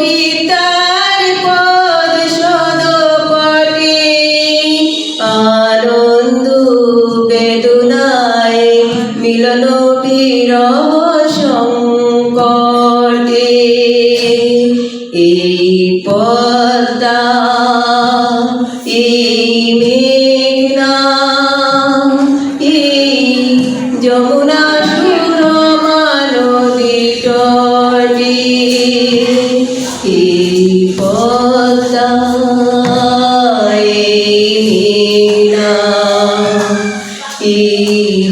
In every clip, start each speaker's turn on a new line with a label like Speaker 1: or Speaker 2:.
Speaker 1: কবিতার পদ সদপটে আনন্দ বেদনায় মিলন বিরহ সংকটে। এই পদ্মা, এই মেঘনা, এই যমুনা সুরমানদী তটে।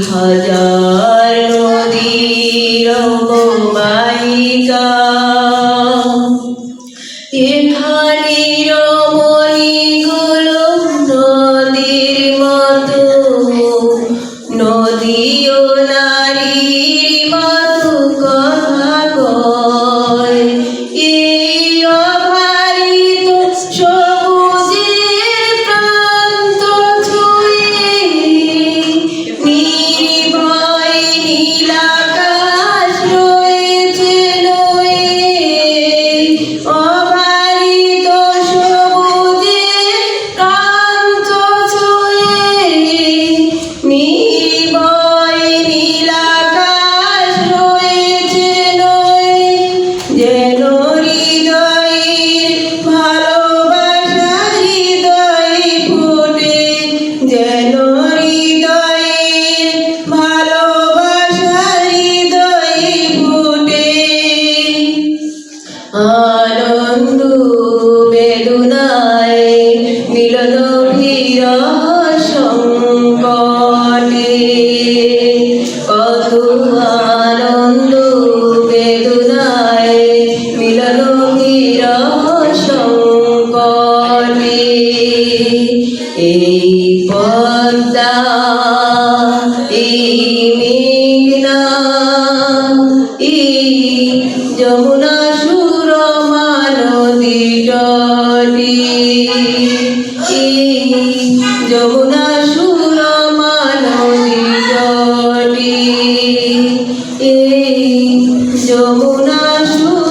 Speaker 1: হাজার নদীর মাইকা এখানে রমণীগুলো নদীর মতো গভীর সংকটে এই পদ্মা, এই মেঘনা, এই যমুনা সুর মানদী ডটি এই যমুনা সুর মানদী ডটি এই যমুনা সুর